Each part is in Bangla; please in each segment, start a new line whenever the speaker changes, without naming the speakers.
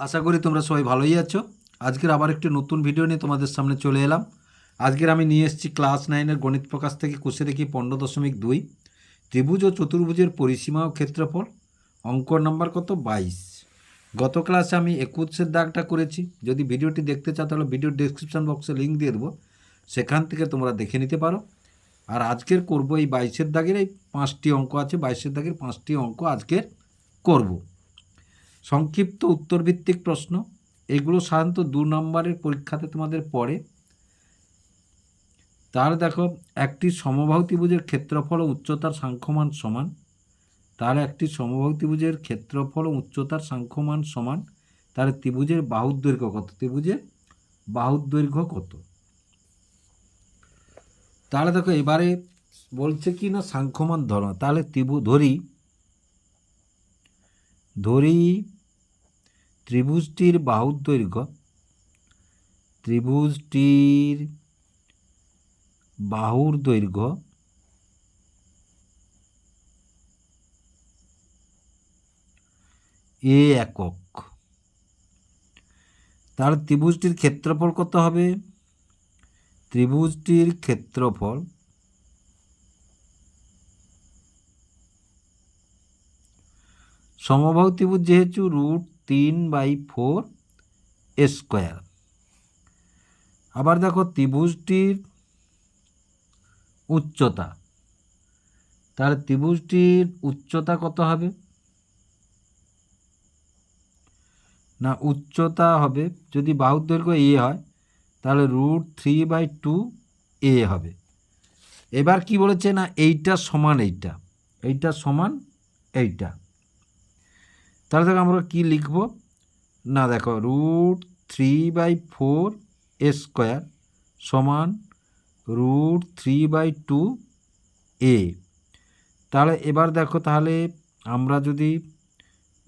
আশা করি তোমরা সবাই ভালোই আছো। আজকের আবার একটি নতুন ভিডিও নিয়ে তোমাদের সামনে চলে এলাম। আজকের আমি নিয়ে এসেছি ক্লাস নাইনের গণিত প্রকাশ থেকে কুশে দেখি পনেরো দশমিক দুই। ত্রিভুজ ও চতুর্ভুজের পরিসীমা ও ক্ষেত্রফল অঙ্ক নাম্বার কত? বাইশ। গত ক্লাসে আমি একুশের দাগটা করেছি। যদি ভিডিওটি দেখতে চাও, তাহলে ভিডিওর ডেসক্রিপশন বক্সে লিঙ্ক দিয়ে দেবো। সেখান থেকে তোমরা দেখে নিতে পারো। আর আজকের করব এই বাইশের দাগের এই পাঁচটি অঙ্ক আছে। বাইশের দাগের পাঁচটি অঙ্ক আজকের করব। সংক্ষিপ্ত উত্তরভিত্তিক প্রশ্ন। এগুলো সাধারণত দু নম্বরের পরীক্ষাতে তোমাদের পড়ে। তার দেখো, একটি সমবাহু ত্রিভুজের ক্ষেত্রফল ও উচ্চতার সাংখ্যমান সমান। তার একটি সমবাহু ত্রিভুজের ক্ষেত্রফল ও উচ্চতার সাংখ্যমান সমান। তার ত্রিভুজের বাহুর দৈর্ঘ্য কত? ত্রিভুজের বাহুর দৈর্ঘ্য কত? তাহলে দেখো, এবারে বলছে কি না, সাংখ্যমান ধর্ম তাহলে ত্রিভু ধরি ধরি ত্রিভুজটির বাহুর দৈর্ঘ্য। ত্রিভুজটির বাহুর দৈর্ঘ্য এ একক। তার ত্রিভুজটির ক্ষেত্রফল কত হবে? ত্রিভুজটির ক্ষেত্রফল সমবাহু ত্রিভুজ যেহেতু রুট তিন বাই ফোর স্কোয়ার। আবার দেখো ত্রিভুজটির উচ্চতা। তাহলে ত্রিভুজটির উচ্চতা কত হবে? না, উচ্চতা হবে, যদি বাহুর দৈর্ঘ্য এ হয়, তাহলে root three by two A হবে। এবার কি বলেছে না, এইটা সমান এইটা এইটা সমান এইটা। তাহলে দেখো আমরা কী লিখব? না দেখো root three by four A square সমান root three by two A তাহলে এবার দেখো, তাহলে আমরা যদি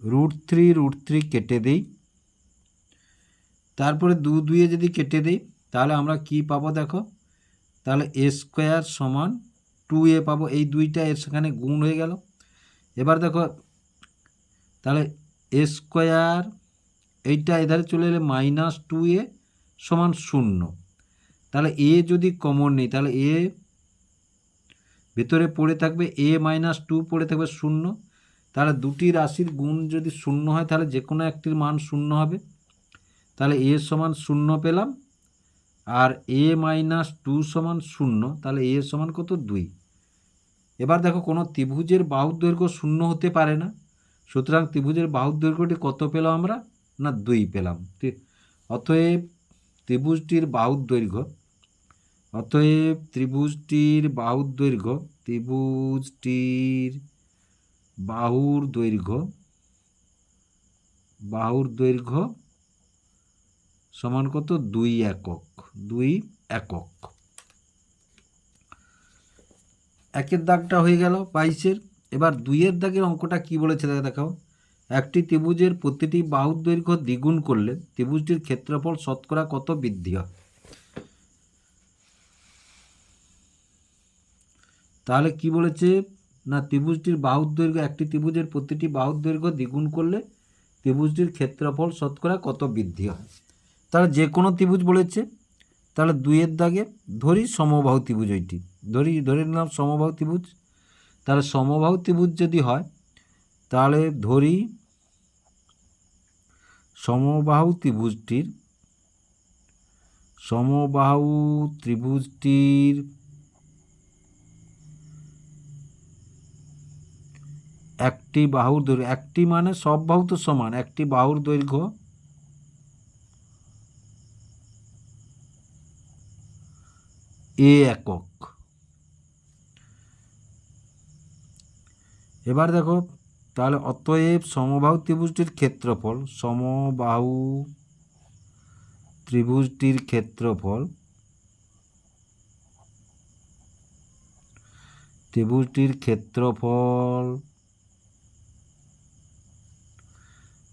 রুট থ্রি রুট থ্রি কেটে দিই, তারপরে দু দুয়ে যদি কেটে দিই, তাহলে আমরা কি পাবো দেখো? তাহলে এ স্কোয়ার সমান টু এ পাবো, এই দুইটা এর সেখানে গুণ হয়ে গেল। এবার দেখো তাহলে এ স্কোয়ার এইটা এধারে চলে এলে মাইনাস টু এ সমান শূন্য। তাহলে এ যদি কমন নেই, তাহলে এ ভেতরে পড়ে থাকবে এ মাইনাস টু পড়ে থাকবে শূন্য। তাহলে দুটি রাশির গুণ যদি শূন্য হয়, তাহলে যে কোনো একটির মান শূন্য হবে। তাহলে এ সমান শূন্য পেলাম, আর এ মাইনাস টু সমান শূন্য, তাহলে এ সমান কত? দুই। এবার দেখো কোনো ত্রিভুজের বাহুর দৈর্ঘ্য শূন্য হতে পারে না। সুতরাং ত্রিভুজের বাহুর দৈর্ঘ্যটি কত পেলাম আমরা? না, দুই পেলাম। অতএব ত্রিভুজটির বাহুর দৈর্ঘ্য, অতএব ত্রিভুজটির বাহুর দৈর্ঘ্য, ত্রিভুজটির বাহুর দৈর্ঘ্য বাহুর দৈর্ঘ্য সমান কত? দুই একক দুই একক। একের দাগটা হয়ে গেল বাইশের। এবার দুইয়ের দাগের অঙ্কটা কি বলেছে দেখো দেখাও। একটি ত্রিভুজের প্রতিটি বাহুর দৈর্ঘ্য দ্বিগুণ করলে ত্রিভুজটির ক্ষেত্রফল শতকরা কত বৃদ্ধি হয়? তাহলে কি বলেছে? না, ত্রিভুজটির বাহুর দৈর্ঘ্য, একটি ত্রিভুজের প্রতিটি বাহুর দৈর্ঘ্য দ্বিগুণ করলে ত্রিভুজটির ক্ষেত্রফল শতকরা কত বৃদ্ধি হয়? তাহলে যে কোনো ত্রিভুজ বলেছে। তাহলে দুইয়ের দাগে, ধরি সমবাহু ত্রিভুজ ওইটি ধরি, ধরে নিলাম সমবাহু ত্রিভুজ। তাহলে সমবাহু ত্রিভুজ যদি হয়, তাহলে ধরি সমবাহু ত্রিভুজটির সমবাহু ত্রিভুজটির একটি বাহুর দৈর্ঘ্য, একটি মানে সব বাহু তো সমান, একটি বাহুর দৈর্ঘ্য এ একক। এবার দেখো, তাহলে অতএব সমবাহু ত্রিভুজটির ক্ষেত্রফল, সমবাহু ত্রিভুজটির ক্ষেত্রফল ত্রিভুজটির ক্ষেত্রফল,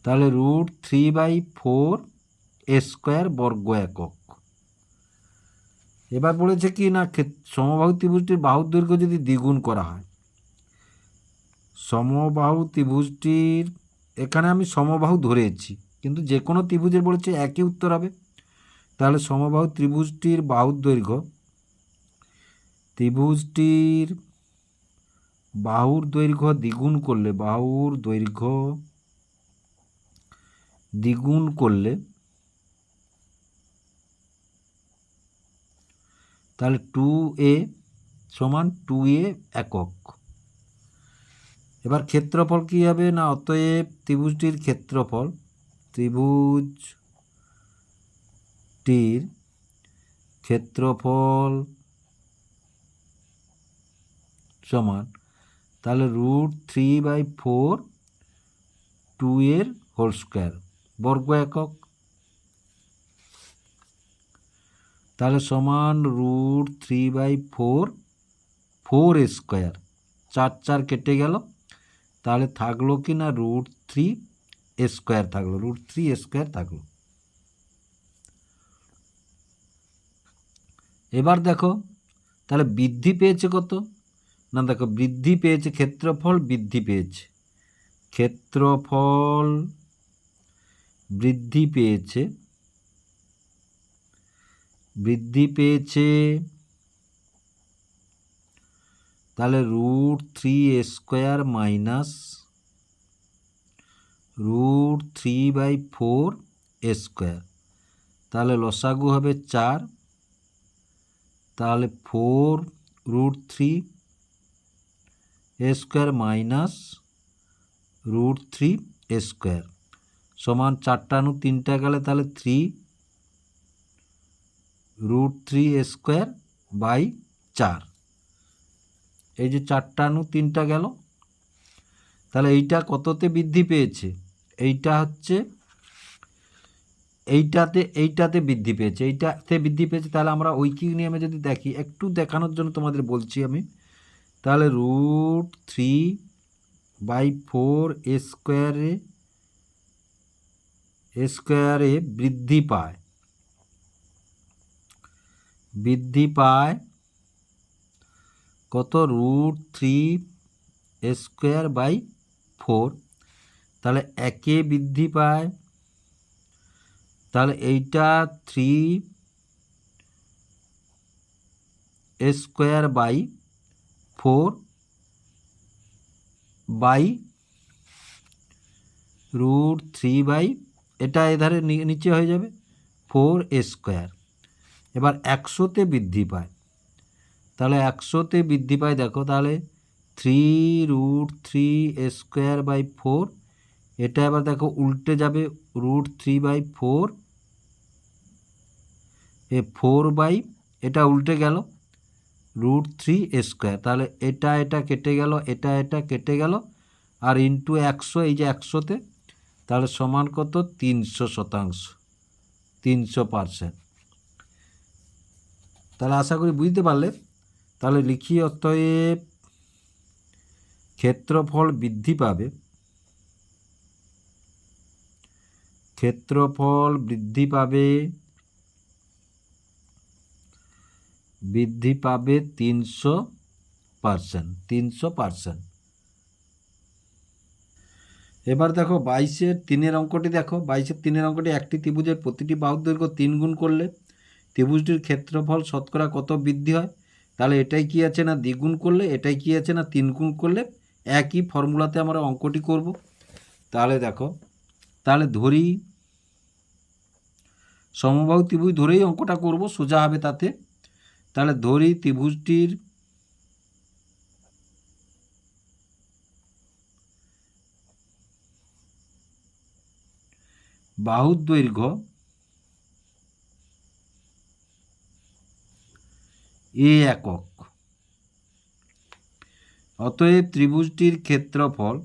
তাহলে root three by four A square বর্গ একক। এবার বলেছে কি না সমবাহু ত্রিভুজটির বাহুর দৈর্ঘ্য যদি দ্বিগুণ করা হয় সমবাহু ত্রিভুজটির, এখানে আমি সমবাহু ধরেছি, কিন্তু যে কোনো ত্রিভুজের বলেছে একই উত্তর হবে। তাহলে সমবাহু ত্রিভুজটির বাহুর দৈর্ঘ্য, ত্রিভুজটির বাহুর দৈর্ঘ্য দ্বিগুণ করলে, বাহুর দৈর্ঘ্য দ্বিগুণ করলে, তাহলে টু এ সমান টু এ একক। এবার ক্ষেত্রফল কী হবে? না, অতএব ত্রিভুজটির ক্ষেত্রফল ত্রিভুজটির ক্ষেত্রফল সমান তাহলে root three by four two এর হোল স্কোয়ার বর্গ একক। তাহলে সমান root three by four four square, চার চার কেটে গেল। তাহলে থাকল কি না রুট থ্রি স্কোয়ার থাকল রুট থ্রি স্কোয়ার থাকল। এবার দেখো, তাহলে বৃদ্ধি পেয়েছে কত? না দেখো, বৃদ্ধি পেয়েছে ক্ষেত্রফল, বৃদ্ধি পেয়েছে। ক্ষেত্রফল বৃদ্ধি পেয়েছে বৃদ্ধি পেয়েছে তাহলে root three square minus root three by four square তাহলে লসাগু হবে চার। তাহলে four root three square minus root three square সমান চারটানু তিনটা গেলে তাহলে three root three square by চার। এই যে চারটা চারটানু তিনটা গেল। তাহলে এইটা কততে বৃদ্ধি পেয়েছে? এইটা হচ্ছে, এইটাতে এইটাতে বৃদ্ধি পেয়েছে। এইটাতে বৃদ্ধি পেয়েছে, তাহলে আমরা ঐকিক নিয়মে যদি দেখি, একটু দেখানোর জন্য তোমাদের বলছি আমি। তাহলে root three by four A স্কোয়ারে এ স্কোয়ারে বৃদ্ধি পায়। বৃদ্ধি পায় কত root three square by four? তাহলে একে বৃদ্ধি পায়। তাহলে এইটা three square by four by root three by, এটা এধারে নিচে হয়ে যাবে ফোর স্কোয়ার। এবার একশোতে বৃদ্ধি পায়। তাহলে একশোতে বৃদ্ধি পায়, দেখো তাহলে three root three square by four এটা এবার দেখো উল্টে যাবে root three by four A four by এটা উল্টে গেল রুট থ্রি স্কোয়ার তাহলে এটা এটা কেটে গেল, এটা এটা কেটে গেল, আর ইন্টু একশো, এই যে একশোতে, তাহলে সমান কত? তিনশো শতাংশ, তিনশো পারসেন্ট তাহলে আশা করি বুঝতে পারলে। তাহলে লিখি, অতএব ক্ষেত্রফল বৃদ্ধি পাবে। ক্ষেত্রফল বৃদ্ধি পাবে বৃদ্ধি পাবে তিনশো পার্সেন্ট তিনশো পার্সেন্ট। এবার দেখো বাইশের তিনের অঙ্কটি দেখো। বাইশের তিনের অঙ্কটি একটি ত্রিভুজের প্রতিটি বাহুর দৈর্ঘ্য তিন গুণ করলে ত্রিভুজটির ক্ষেত্রফল শতকরা কত বৃদ্ধি হয়? তাহলে এটাই কি আছে না দ্বিগুণ করলে? এটাই কি আছে না তিন গুণ করলে? একই ফর্মুলাতে আমরা অঙ্কটি করব। তাহলে দেখো, তাহলে ধরি, সমবাহু ত্রিভুজ ধরেই অঙ্কটা করব, সোজা হবে তাতে। তাহলে ধরি ত্রিভুজটির বাহুর দৈর্ঘ্য এ একক। অতএব ত্রিভুজটির ক্ষেত্রফল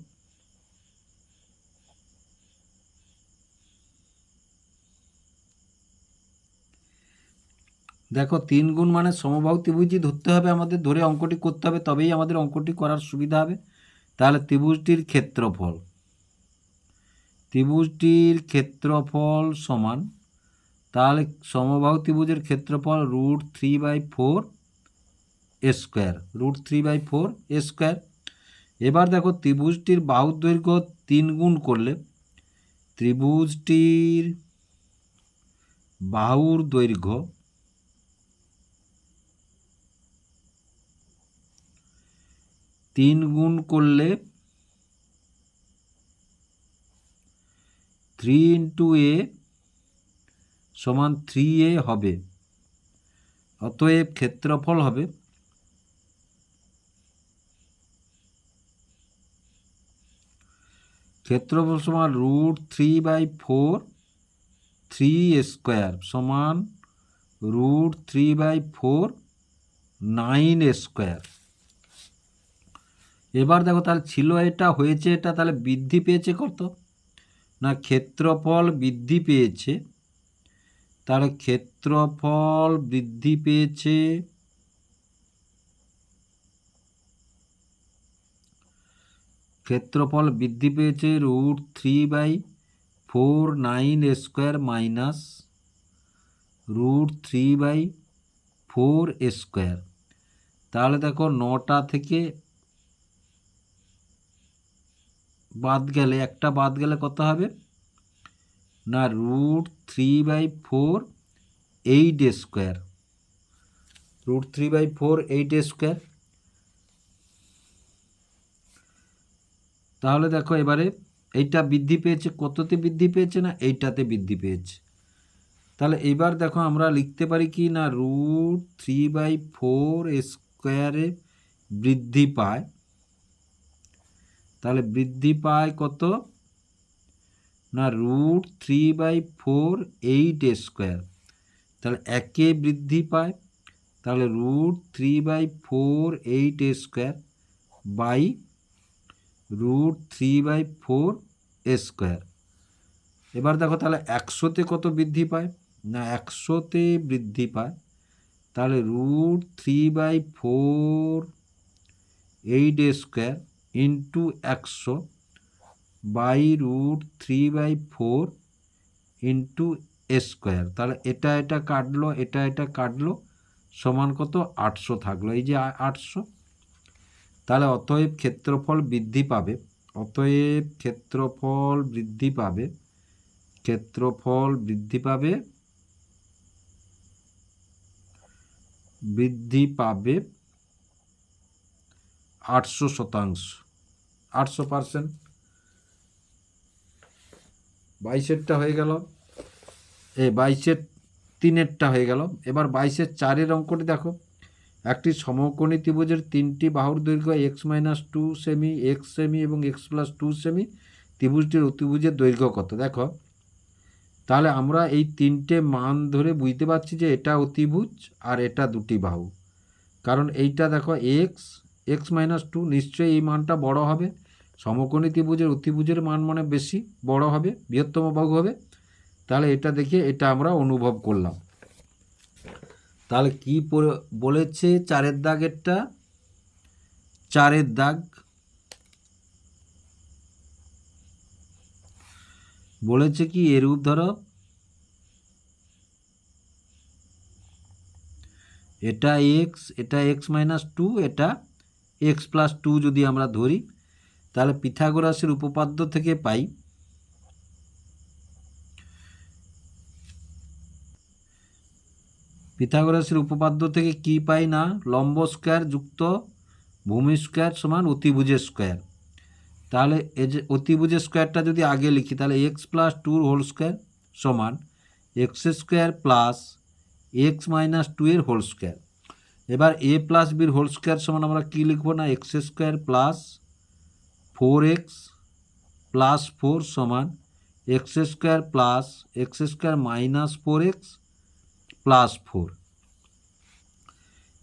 দেখো, তিন গুণ মানে সমবাহু ত্রিভুজই ধরতে হবে আমাদের, ধরে অঙ্কটি করতে হবে, তবেই আমাদের অঙ্কটি করার সুবিধা হবে। তাহলে ত্রিভুজটির ক্ষেত্রফল ত্রিভুজটির ক্ষেত্রফল সমান, তাহলে সমবাহু ত্রিভুজের ক্ষেত্রফল root three by four square, root three by four square. এবার দেখো ত্রিভুজটির বাহুর দৈর্ঘ্য তিন গুণ করলে ত্রিভুজটির বাহুর দৈর্ঘ্য তিন গুণ করলে থ্রি ইন্টু এ সমান থ্রি এ হবে। অতএব ক্ষেত্রফল হবে ক্ষেত্রফল সমান root three by four, three square সমান root three by four, nine square. এবার দেখো তাহলে ছিল এটা, হয়েছে এটা, তাহলে বৃদ্ধি পেয়েছে কত? না, ক্ষেত্রফল বৃদ্ধি পেয়েছে। তাহলে ক্ষেত্রফল বৃদ্ধি পেয়েছে ক্ষেত্রফল বৃদ্ধি পেয়েছে root three by four nine square minus root three by four square. তাহলে দেখো নটা থেকে বাদ গেলে, একটা বাদ গেলে কত হবে? না, root three by four eight square. Root three by four eight square. তাহলে দেখো এবারে এইটা বৃদ্ধি পেয়েছে, কততে বৃদ্ধি পেয়েছে না এইটাতে বৃদ্ধি পেয়েছে? তাহলে এবার দেখো আমরা লিখতে পারি কি না রুট থ্রি বাই ফোর স্কোয়ারে বৃদ্ধি পায়। তাহলে বৃদ্ধি পায় কত? না root three by four eight square তাহলে একে বৃদ্ধি পায়। তাহলে root three by four eight square by root three by four square এবার দেখো তাহলে একশোতে কত বৃদ্ধি পায়? না, একশোতে বৃদ্ধি পায়। তাহলে root three by four eight square into একশো by root three by four into square তাহলে এটা এটা কাটলো, এটা এটা কাটলো, সমান কত? আটশো থাকল। এই যে আটশো তাহলে অতএব ক্ষেত্রফল বৃদ্ধি পাবে। অতএব ক্ষেত্রফল বৃদ্ধি পাবে। ক্ষেত্রফল বৃদ্ধি পাবে। বৃদ্ধি পাবে আটশো শতাংশ। আটশো পার্সেন্ট। বাইশেরটা হয়ে গেল। এই বাইশের তিনেরটা হয়ে গেল। এবার বাইশের চারের অঙ্কটি দেখো। একটি সমকোণী ত্রিভুজের তিনটি বাহুর দৈর্ঘ্য এক্স মাইনাস টু সেমি এক্স সেমি এবং এক্স প্লাস টু সেমি ত্রিভুজটির অতিভুজের দৈর্ঘ্য কত? দেখো, তাহলে আমরা এই তিনটে মান ধরে বুঝতে পারছি যে এটা অতিভুজ আর এটা দুটি বাহু। কারণ এইটা দেখো এক্স এক্স মাইনাস টু নিশ্চয়ই এই মানটা বড় হবে। সমকোণী ত্রিভুজের অতিভুজের মান মানে বেশি, বড় হবে, বৃহত্তম বাহু হবে। তাহলে এটা দেখে এটা আমরা অনুভব করলাম। তাহলে কি বলেছে চারের দাগেরটা চারের দাগ বলেছে কি এরূপ ধরো। এটা এক্স এটা এক্স মাইনাস টু এটা এক্স প্লাস টু যদি আমরা ধরি, তাহলে পিথাগোরাসের উপপাদ্য থেকে পাই পিথাগোরাসের উপপাদ্য থেকে কি পাই না? লম্ব স্কোয়ার যুক্ত ভূমি স্কোয়ার সমান অতিভুজের স্কোয়ার। তাহলে এ যে অতিভুজের স্কোয়ারটা যদি আগে লিখি, তাহলে এক্স প্লাস টুর হোল স্কোয়ার সমান x square plus x minus two এর হোল স্কোয়ার এবার এ প্লাস বির হোল স্কোয়ার সমান আমরা কী লিখব না? X square plus four x plus four সমান x square plus x square minus four x plus four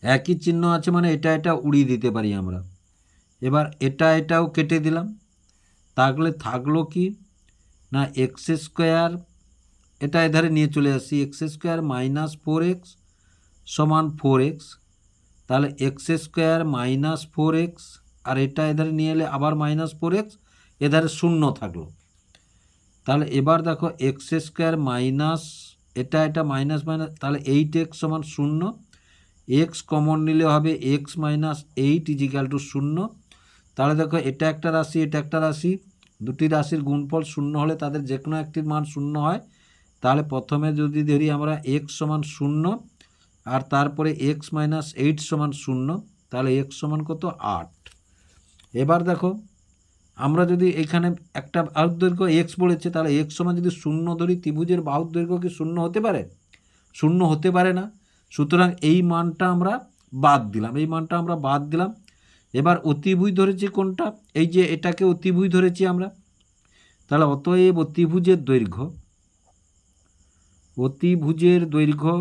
একই চিহ্ন আছে মানে এটা এটা উড়িয়ে দিতে পারি আমরা। এবার এটা এটাও কেটে দিলাম। তাহলে থাকল কি? না এক্স স্কোয়ার এটা এধারে নিয়ে চলে আসি। X square minus four x সমান ফোর এক্স তাহলে x square minus four x আর এটা এধারে নিয়ে এলে আবার মাইনাস ফোর এক্স এধারে শূন্য থাকল। তাহলে এবার দেখো এক্স স্কোয়ার মাইনাস এটা এটা মাইনাস মাইনাস তাহলে এইট এক্স সমান শূন্য এক্স কমন নিলে হবে x minus eight equal to শূন্য। তাহলে দেখো এটা একটা রাশি, এটা একটা রাশি, দুটি রাশির গুণফল শূন্য হলে তাদের যে কোনো একটির মান শূন্য হয়। তাহলে প্রথমে যদি ধরি আমরা এক্স সমান শূন্য, আর তারপরে এক্স মাইনাস এইট সমান শূন্য, তাহলে এক্স সমান কত? আট। এবার দেখো আমরা যদি এখানে একটা বাহুর দৈর্ঘ্য এক্স বলেছে, তাহলে এক্স সমান যদি শূন্য ধরি, ত্রিভুজের বাহুর দৈর্ঘ্য কি শূন্য হতে পারে? শূন্য হতে পারে না। সুতরাং এই মানটা আমরা বাদ দিলাম, এই মানটা আমরা বাদ দিলাম। এবার অতিভুজ ধরেছি কোনটা? এই যে এটাকে অতিভুজ ধরেছি আমরা। তাহলে অতএব অতিভুজের দৈর্ঘ্য অতিভুজের দৈর্ঘ্য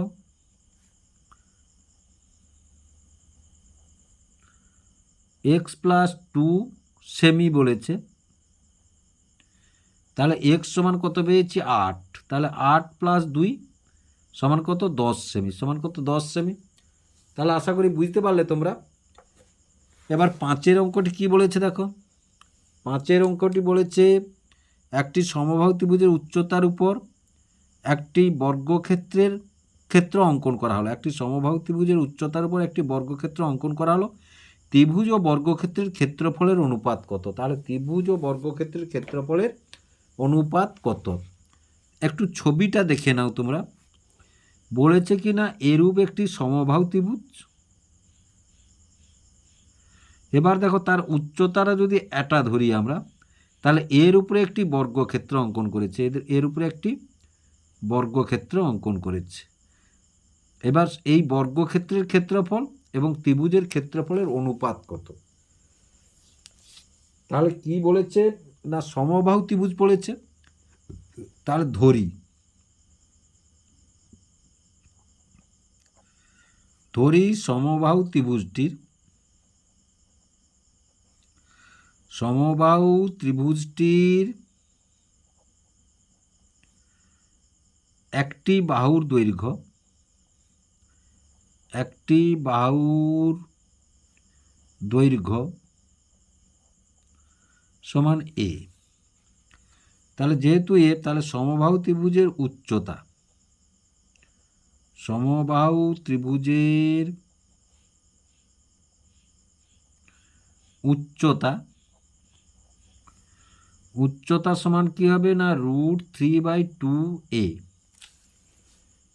এক্স প্লাস টু সেমি বলেছে। তাহলে এক্স সমান কত পেয়েছি? আট। তাহলে আট প্লাস দুই সমান কত? দশ সেমি। সমান কত? দশ সেমি। তাহলে আশা করি বুঝতে পারলে তোমরা। এবার পাঁচের অঙ্কটি কি বলেছে দেখো? পাঁচের অঙ্কটি বলেছে, একটি সমবাহু ত্রিভুজের উচ্চতার উপর একটি বর্গক্ষেত্রের ক্ষেত্র অঙ্কন করা হলো। একটি সমবাহু ত্রিভুজের উচ্চতার উপর একটি বর্গক্ষেত্র অঙ্কন করা হলো। ত্রিভুজ ও বর্গক্ষেত্রের ক্ষেত্রফলের অনুপাত কত? তাহলে ত্রিভুজ ও বর্গক্ষেত্রের ক্ষেত্রফলের অনুপাত কত? একটু ছবিটা দেখে নাও তোমরা। বলেছে কি না এরূপ একটি সমবাহু ত্রিভুজ? এবার দেখো, তার উচ্চতারা যদি এটা ধরি আমরা, তাহলে এর উপরে একটি বর্গক্ষেত্র অঙ্কন করেছে। এদের, এর উপরে একটি বর্গক্ষেত্র অঙ্কন করেছে। এবার এই বর্গক্ষেত্রের ক্ষেত্রফল এবং ত্রিভুজের ক্ষেত্রফলের অনুপাত কত? তাহলে কি বলেছে? না, সমবাহু ত্রিভুজ বলেছে? তাহলে ধরি। ধরি সমবাহু ত্রিভুজটির সমবাহু ত্রিভুজটির একটি বাহুর দৈর্ঘ্য একটি বাহুর দৈর্ঘ্য সমান এ তাহলে যেহেতু এ তাহলে সমবাহু ত্রিভুজের উচ্চতা, সমবাহু ত্রিভুজের উচ্চতা উচ্চতা সমান কি হবে না? Root three by two A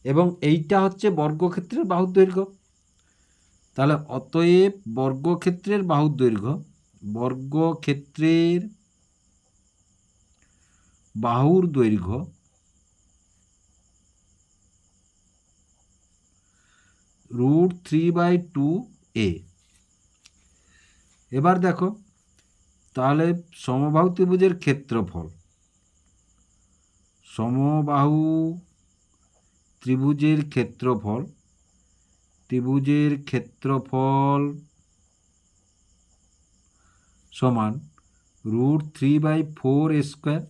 এবং এইটা হচ্ছে বর্গক্ষেত্রের বাহুর দৈর্ঘ্য। তাহলে অতএব বর্গক্ষেত্রের বাহুর দৈর্ঘ্য, বর্গক্ষেত্রের বাহুর দৈর্ঘ্য root three by two A. এবার দেখো, তাহলে সমবাহু ত্রিভুজের ক্ষেত্রফল, সমবাহু ত্রিভুজের ক্ষেত্রফল ত্রিভুজের ক্ষেত্রফল সমান root three by four square.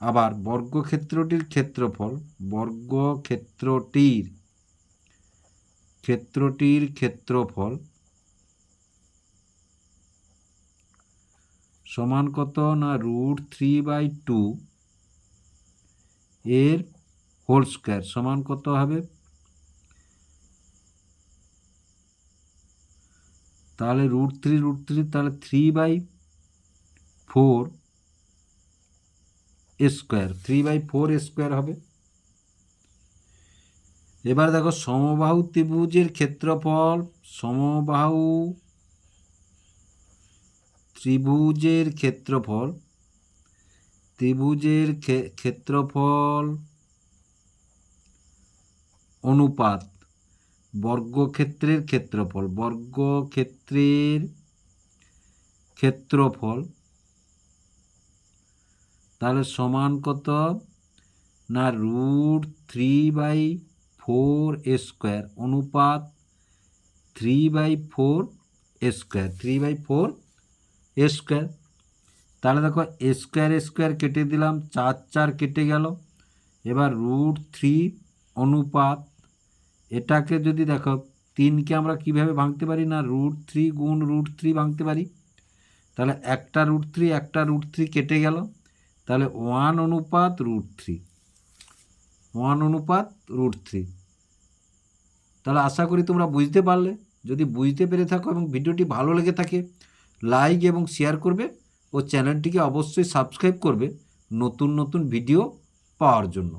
আবার বর্গক্ষেত্রটির ক্ষেত্রফল, বর্গক্ষেত্রটির ক্ষেত্রটির ক্ষেত্রফল সমান কত না রুট থ্রি বাই টু এর হোল স্কোয়ার সমান কত হবে? তাহলে রুট থ্রি রুট থ্রি তাহলে three by four square three by four square হবে। এবার দেখো সমবাহু ত্রিভুজের ক্ষেত্রফল, সমবাহু ত্রিভুজের ক্ষেত্রফল ত্রিভুজের ক্ষেত্রফল অনুপাত বর্গক্ষেত্রের ক্ষেত্রফল বর্গক্ষেত্রের ক্ষেত্রফল তাহলে সমান কত? না, root three by four square, অনুপাত three by four square, three by four square. তাহলে দেখো স্কোয়ার স্কোয়ার কেটে দিলাম, চার চার কেটে গেল। এবার রুট থ্রি অনুপাত, এটাকে যদি দেখো, তিনকে আমরা কীভাবে ভাঙতে পারি না? রুট থ্রি গুণ রুট থ্রি ভাঙতে পারি। তাহলে একটা রুট থ্রি একটা রুট থ্রি কেটে গেল। তাহলে ওয়ান অনুপাত রুট থ্রি ওয়ান অনুপাত রুট থ্রি তাহলে আশা করি তোমরা বুঝতে পারলে। যদি বুঝতে পেরে থাকো এবং ভিডিওটি ভালো লেগে থাকে লাইক এবং শেয়ার করবে ও চ্যানেলটিকে অবশ্যই সাবস্ক্রাইব করবে নতুন নতুন ভিডিও পাওয়ার জন্য।